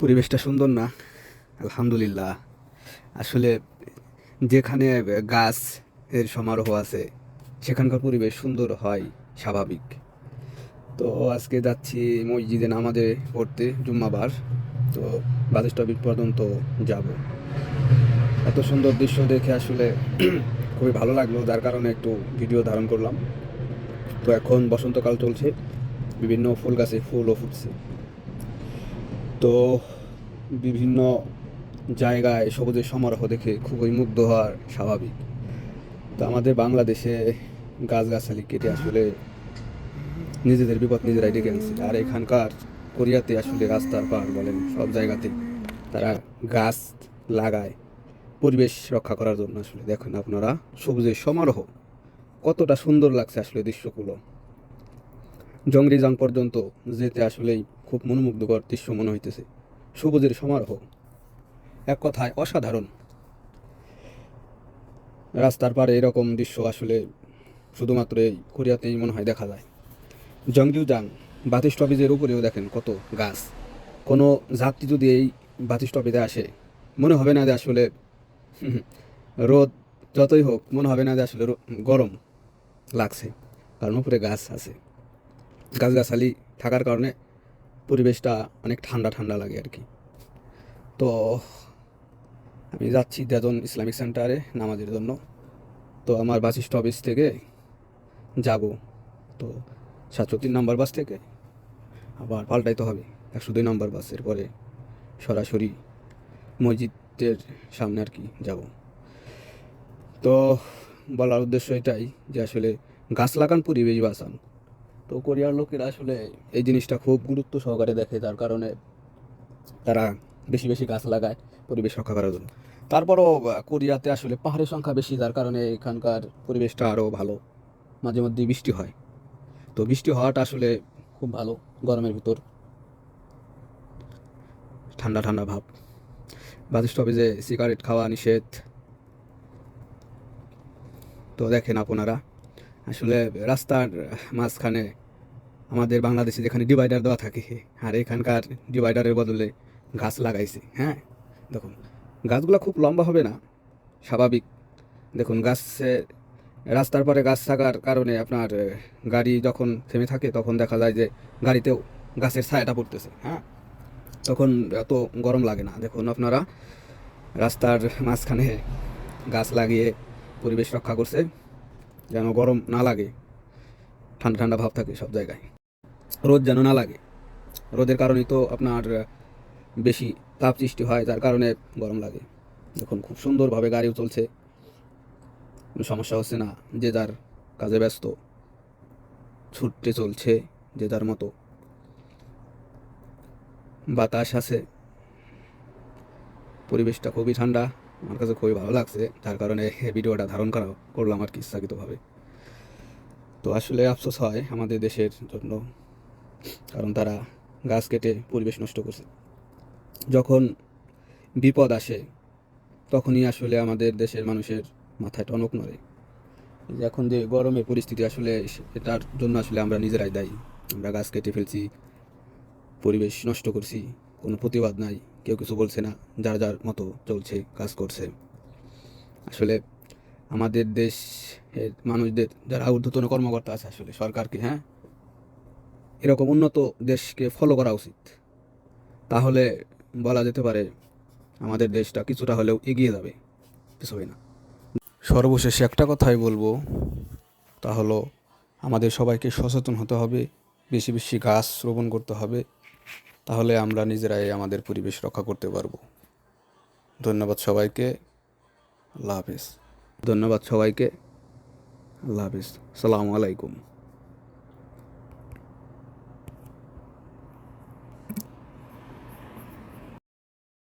পরিবেশটা সুন্দর না? আলহামদুলিল্লাহ। আসলে যেখানে গাছ এর সমারোহ আছে, সেখানকার পরিবেশ সুন্দর হয়, স্বাভাবিক। তো আজকে যাচ্ছি মসজিদে নামাজে পড়তে, জুম্মাবার। তো বালিশ টপিক পর্যন্ত যাব। এত সুন্দর দৃশ্য দেখে আসলে খুবই ভালো লাগল, যার কারণে একটু ভিডিও ধারণ করলাম। তো এখন বসন্তকাল চলছে, বিভিন্ন ফুল গাছে ফুলও ফুটছে। তো বিভিন্ন জায়গায় সবুজের সমারোহ দেখে খুবই মুগ্ধ হওয়ার স্বাভাবিক। তো আমাদের বাংলাদেশে গাছগাছালি কেটে আসলে নিজেদের বিপদ নিজেরাই ডেকে আনছে। আর এখানকার কোরিয়াতে আসলে রাস্তার পার বলেন, সব জায়গাতে তারা গাছ লাগায় পরিবেশ রক্ষা করার জন্য আসলে। দেখেন আপনারা, সবুজের সমারোহ, কতটা সুন্দর লাগছে আসলে দৃশ্যগুলো। জংরিজাং পর্যন্ত যেতে আসলেই খুব মনোমুগ্ধকর দৃশ্য মনে হইতেছে। সবুজের সমারোহ। এক কথায় অসাধারণ। রাস্তার পারে এরকম দৃশ্য আসলে শুধুমাত্র এই কোরিয়াতেই মনে হয় দেখা যায়। জংরিউজাং বাতি স্টপেজের উপরেও দেখেন কত গাছ। কোনো যাত্রী যদি এই বাতি স্টপেজে আসে, মনে হবে না যে আসলে রোদ যতই হোক, মনে হবে না যে আসলে গরম লাগছে। কারণ উপরে গাছ আছে। গাছগাছালি থাকার কারণে পরিবেশটা অনেক ঠান্ডা ঠান্ডা লাগে আর কি। তো আমি যাচ্ছি দেজন ইসলামিক সেন্টারে নামাজের জন্য। তো আমার বাস স্টপেজ থেকে যাব। তো সাতশো তিন নম্বর বাস থেকে আবার পাল্টাইতে হবে। একশো দুই নম্বর বাসের পরে সরাসরি মসজিদের সামনে আর কি যাব। তো বলার উদ্দেশ্য এটাই যে আসলে গাছ লাগান পরিবেশ বাঁচান। তো কোরিয়ার লোকেরা আসলে এই জিনিসটা খুব গুরুত্ব সহকারে দেখে, যার কারণে তারা বেশি বেশি গাছ লাগায় পরিবেশ রক্ষা করার জন্য। তারপরও কোরিয়াতে আসলে পাহাড়ের সংখ্যা বেশি, যার কারণে এখানকার পরিবেশটা আরও ভালো। মাঝে মধ্যে বৃষ্টি হয়। তো বৃষ্টি হওয়াটা আসলে খুব ভালো গরমের ভিতর। ঠান্ডা ঠান্ডা ভাব। বাস স্টপেজে সিগারেট খাওয়া নিষেধ। তো দেখেন আপনারা। আসলে রাস্তার মাঝখানে আমাদের বাংলাদেশে যেখানে ডিভাইডার দেওয়া থাকে, আর এখানকার ডিভাইডারের বদলে গাছ লাগাইছে হ্যাঁ? দেখুন, গাছগুলো খুব লম্বা হবে না, স্বাভাবিক। দেখুন, গাছে, রাস্তার পরে গাছ থাকার কারণে আপনার গাড়ি যখন থেমে থাকে, তখন দেখা যায় যে গাড়িতেও গাছের ছায়াটা পড়তেছে হ্যাঁ? তখন এত গরম লাগে না। দেখুন, আপনারা রাস্তার মাঝখানে গাছ লাগিয়ে পরিবেশ রক্ষা করছে। যেন গরম না লাগে। ঠান্ডা ঠান্ডা ভাব থাকে সব জায়গায়। রোদ যেন না লাগে। রোদের কারণেই তো আপনার বেশি তাপ সৃষ্টি হয়, যার কারণে গরম লাগে। দেখুন, খুব সুন্দরভাবে গাড়িও চলছে। কোনো সমস্যা হচ্ছে না। যে যার কাজে ব্যস্ত, ছুটতে চলছে যে যার মতো। বাতাস আছে। পরিবেশটা খুবই ঠান্ডা। আমার কাছে খুবই ভালো লাগছে। যার কারণে ভিডিওটা ধারণ করা করলাম আর কি ইচ্ছাকৃতভাবে। তো আসলে আফসোস হয় আমাদের দেশের জন্য, কারণ তারা গাছ কেটে পরিবেশ নষ্ট করছে। যখন বিপদ আসে, তখনই আসলে আমাদের দেশের মানুষের মাথায় টনক নড়ে। এখন যে গরমের পরিস্থিতি আসলে এটার জন্য আসলে আমরা নিজেরাই দায়ী। আমরা গাছ কেটে ফেলছি, পরিবেশ নষ্ট করছি, কোনো প্রতিবাদ নাই। কেউ কিছু বলছে না, যার যার মতো চলছে, কাজ করছে। আসলে আমাদের দেশ মানুষদের, যারা ঊর্ধ্বতন কর্মকর্তা আছে, আসলে সরকারকে হ্যাঁ এরকম উন্নত দেশকে ফলো করা উচিত। তাহলে বলা যেতে পারে আমাদের দেশটা কিছুটা হলেও এগিয়ে যাবে পিছবে না। সর্বশেষে একটা কথাই বলব, তা হলো আমাদের সবাইকে সচেতন হতে হবে, বেশি বেশি গাছ রোপণ করতে হবে। তাহলে আমরা নিজেরাই আমাদের পরিবেশ রক্ষা করতে পারব। ধন্যবাদ সবাইকে। আল্লাহ হাফিজ। ধন্যবাদ সবাইকে। আল্লাহ হাফিজ। সালামু আলাইকুম।